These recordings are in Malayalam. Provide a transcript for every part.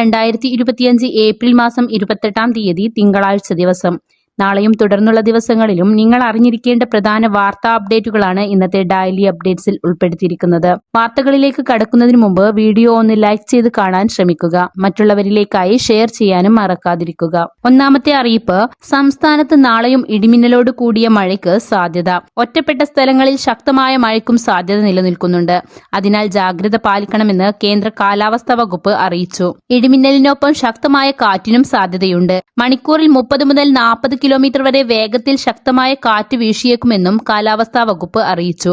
രണ്ടായിരത്തി ഇരുപത്തിയഞ്ച് ഏപ്രിൽ മാസം ഇരുപത്തെട്ടാം തീയതി തിങ്കളാഴ്ച ദിവസം. നാളെയും തുടർന്നുള്ള ദിവസങ്ങളിലും നിങ്ങൾ അറിഞ്ഞിരിക്കേണ്ട പ്രധാന വാർത്താ അപ്ഡേറ്റുകളാണ് ഇന്നത്തെ ഡയലി അപ്ഡേറ്റ്സിൽ ഉൾപ്പെടുത്തിയിരിക്കുന്നത്. വാർത്തകളിലേക്ക് കടക്കുന്നതിന് മുമ്പ് വീഡിയോ ഒന്ന് ലൈക്ക് ചെയ്ത് കാണാൻ ശ്രമിക്കുക. മറ്റുള്ളവരിലേക്കായി ഷെയർ ചെയ്യാനും മറക്കാതിരിക്കുക. ഒന്നാമത്തെ അറിയിപ്പ് സംസ്ഥാനത്ത് നാളെയും ഇടിമിന്നലോട് കൂടിയ മഴയ്ക്ക് സാധ്യത. ഒറ്റപ്പെട്ട സ്ഥലങ്ങളിൽ ശക്തമായ മഴയ്ക്കും സാധ്യത നിലനിൽക്കുന്നുണ്ട്. അതിനാൽ ജാഗ്രത പാലിക്കണമെന്ന് കേന്ദ്ര കാലാവസ്ഥാ വകുപ്പ് അറിയിച്ചു. ഇടിമിന്നലിനൊപ്പം ശക്തമായ കാറ്റിനും സാധ്യതയുണ്ട്. മണിക്കൂറിൽ മുപ്പത് മുതൽ നാൽപ്പത് കിലോമീറ്റർ വരെ വേഗത്തിൽ ശക്തമായ കാറ്റ് വീശിയേക്കുമെന്നും കാലാവസ്ഥാ വകുപ്പ് അറിയിച്ചു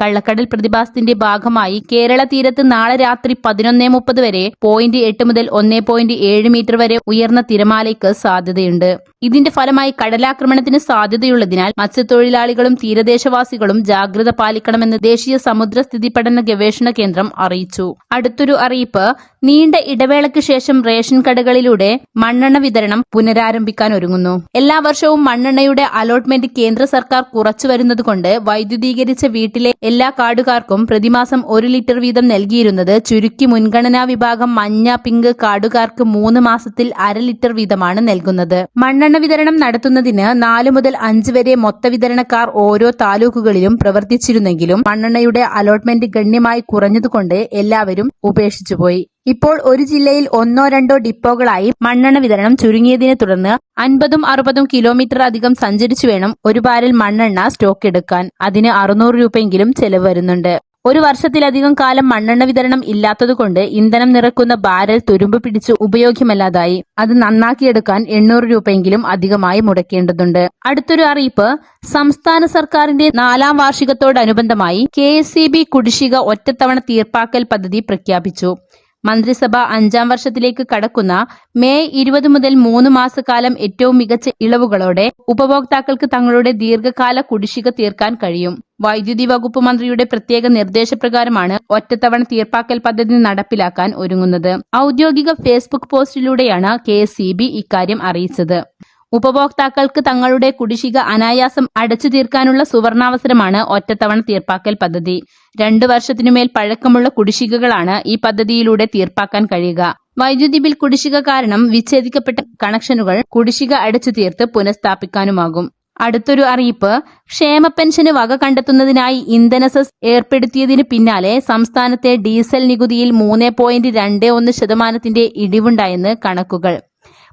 കള്ളക്കടൽ പ്രതിഭാസത്തിന്റെ ഭാഗമായി കേരള തീരത്ത് നാളെ രാത്രി പതിനൊന്നേ മുപ്പത് വരെ പോയിന്റ് എട്ട് മുതൽ ഒന്നേ പോയിന്റ് ഏഴ് മീറ്റർ വരെ ഉയർന്ന തിരമാലയ്ക്ക് സാധ്യതയുണ്ട്. ഇതിന്റെ ഫലമായി കടലാക്രമണത്തിന് സാധ്യതയുള്ളതിനാൽ മത്സ്യത്തൊഴിലാളികളും തീരദേശവാസികളും ജാഗ്രത പാലിക്കണമെന്ന് ദേശീയ സമുദ്രസ്ഥിതി പഠന ഗവേഷണ കേന്ദ്രം അറിയിച്ചു. അടുത്തൊരു അറിയിപ്പ് നീണ്ട ഇടവേളയ്ക്ക് ശേഷം റേഷൻ കടകളിലൂടെ മണ്ണെണ്ണ വിതരണം പുനരാരംഭിക്കാൻ ഒരുങ്ങുന്നു. എല്ലാ വർഷവും മണ്ണെണ്ണയുടെ അലോട്ട്മെന്റ് കേന്ദ്ര സർക്കാർ കുറച്ചു വരുന്നതുകൊണ്ട് വൈദ്യുതീകരിച്ച വീട്ടിലെ എല്ലാ കാർഡുകാർക്കും പ്രതിമാസം ഒരു ലിറ്റർ വീതം നൽകിയിരുന്നത് ചുരുക്കി മുൻഗണനാ വിഭാഗം മഞ്ഞ പിങ്ക് കാർഡുകാർക്ക് മൂന്ന് മാസത്തിൽ അര ലിറ്റർ വീതമാണ് നൽകുന്നത്. മണ്ണെണ്ണ വിതരണം നടത്തുന്നതിന് നാല് മുതൽ അഞ്ച് വരെ മൊത്ത വിതരണക്കാർ ഓരോ താലൂക്കുകളിലും പ്രവർത്തിച്ചിരുന്നെങ്കിലും മണ്ണെണ്ണയുടെ അലോട്ട്മെന്റ് ഗണ്യമായി കുറഞ്ഞതുകൊണ്ട് എല്ലാവരും ഉപേക്ഷിച്ചുപോയി. ഇപ്പോൾ ഒരു ജില്ലയിൽ ഒന്നോ രണ്ടോ ഡിപ്പോകളായി മണ്ണെണ്ണ വിതരണം ചുരുങ്ങിയതിനെ തുടർന്ന് അൻപതും അറുപതും കിലോമീറ്റർ അധികം സഞ്ചരിച്ചു വേണം ഒരു ബാരൽ മണ്ണെണ്ണ സ്റ്റോക്ക് എടുക്കാൻ. അതിന് അറുന്നൂറ് രൂപയെങ്കിലും ചെലവ് വരുന്നുണ്ട്. ഒരു വർഷത്തിലധികം കാലം മണ്ണെണ്ണ വിതരണം ഇല്ലാത്തതുകൊണ്ട് ഇന്ധനം നിറക്കുന്ന ബാരൽ തുരുമ്പ് പിടിച്ച് ഉപയോഗ്യമല്ലാതായി അത് നന്നാക്കിയെടുക്കാൻ എണ്ണൂറ് രൂപയെങ്കിലും അധികമായി മുടക്കേണ്ടതുണ്ട്. അടുത്തൊരു അറിയിപ്പ് സംസ്ഥാന സർക്കാരിന്റെ നാലാം വാർഷികത്തോടനുബന്ധമായി കെ എസ് കുടിശ്ശിക ഒറ്റത്തവണ തീർപ്പാക്കൽ പദ്ധതി പ്രഖ്യാപിച്ചു. മന്ത്രിസഭ അഞ്ചാം വർഷത്തിലേക്ക് കടക്കുന്ന മെയ് ഇരുപത് മുതൽ മൂന്ന് മാസക്കാലം ഏറ്റവും മികച്ച ഇളവുകളോടെ ഉപഭോക്താക്കൾക്ക് തങ്ങളുടെ ദീർഘകാല കുടിശ്ശിക തീർക്കാൻ കഴിയും. വൈദ്യുതി വകുപ്പ് മന്ത്രിയുടെ പ്രത്യേക നിർദ്ദേശപ്രകാരമാണ് ഒറ്റത്തവണ തീർപ്പാക്കൽ പദ്ധതി നടപ്പിലാക്കാൻ ഒരുങ്ങുന്നത്. ഔദ്യോഗിക ഫേസ്ബുക്ക് പോസ്റ്റിലൂടെയാണ് കെ ഇക്കാര്യം അറിയിച്ചത്. ഉപഭോക്താക്കൾക്ക് തങ്ങളുടെ കുടിശ്ശിക അനായാസം അടച്ചു തീർക്കാനുള്ള സുവർണാവസരമാണ് ഒറ്റത്തവണ തീർപ്പാക്കൽ പദ്ധതി. രണ്ടു വർഷത്തിനുമേൽ പഴക്കമുള്ള കുടിശ്ശികകളാണ് ഈ പദ്ധതിയിലൂടെ തീർപ്പാക്കാൻ കഴിയുക. വൈദ്യുതി ബിൽ കുടിശ്ശിക കാരണം വിച്ഛേദിക്കപ്പെട്ട കണക്ഷനുകൾ കുടിശ്ശിക അടച്ചു തീർത്ത് പുനഃസ്ഥാപിക്കാനുമാകും. അടുത്തൊരു അറിയിപ്പ് ക്ഷേമ പെൻഷന് വക കണ്ടെത്തുന്നതിനായി ഇന്ധന സെസ് ഏർപ്പെടുത്തിയതിന് പിന്നാലെ സംസ്ഥാനത്തെ ഡീസൽ നികുതിയിൽ മൂന്ന് പോയിന്റ് രണ്ട് ഒന്ന് ശതമാനത്തിന്റെ ഇടിവുണ്ടായെന്ന് കണക്കുകൾ.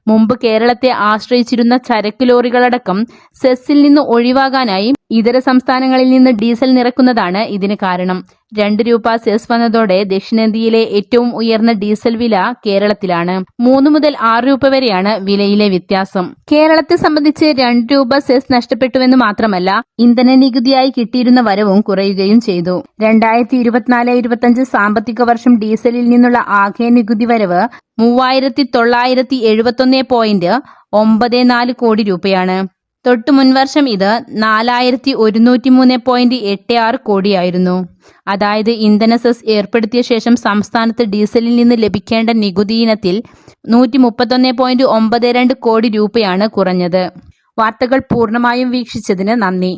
മുമ്പ് കേരളത്തെ ആശ്രയിച്ചിരുന്ന ചരക്ക് ലോറികളടക്കം സെസ്സിൽ നിന്ന് ഒഴിവാകാനായി ഇതര സംസ്ഥാനങ്ങളിൽ നിന്ന് ഡീസൽ നിറക്കുന്നതാണ് ഇതിന് കാരണം. രണ്ട് രൂപ സെസ് വന്നതോടെ ദക്ഷിണേന്ത്യയിലെ ഏറ്റവും ഉയർന്ന ഡീസൽ വില കേരളത്തിലാണ്. മൂന്ന് മുതൽ ആറ് രൂപ വരെയാണ് വിലയിലെ വ്യത്യാസം. കേരളത്തെ സംബന്ധിച്ച് രണ്ട് രൂപ സെസ് നഷ്ടപ്പെട്ടുവെന്ന് മാത്രമല്ല ഇന്ധന നികുതിയായി കിട്ടിയിരുന്ന വരവും കുറയുകയും ചെയ്തു. രണ്ടായിരത്തി ഇരുപത്തിനാല് ഇരുപത്തിയഞ്ച് സാമ്പത്തിക വർഷം ഡീസലിൽ നിന്നുള്ള ആകെ നികുതി വരവ് മൂവായിരത്തി തൊള്ളായിരത്തി എഴുപത്തൊന്ന് പോയിന്റ് ഒമ്പത് നാല് കോടി രൂപയാണ്. തൊട്ടു മുൻവർഷം ഇത് നാലായിരത്തി ഒരുന്നൂറ്റി മൂന്ന് പോയിന്റ് എട്ട് ആറ് കോടിയായിരുന്നു. അതായത് ഇന്ധന സെസ് ഏർപ്പെടുത്തിയ ശേഷം സംസ്ഥാനത്ത് ഡീസലിൽ നിന്ന് ലഭിക്കേണ്ട നികുതി ഇനത്തിൽ നൂറ്റി മുപ്പത്തൊന്ന് പോയിന്റ് ഒമ്പത് രണ്ട് കോടി രൂപയാണ് കുറഞ്ഞത്. വാർത്തകൾ പൂർണമായും വീക്ഷിച്ചതിന് നന്ദി.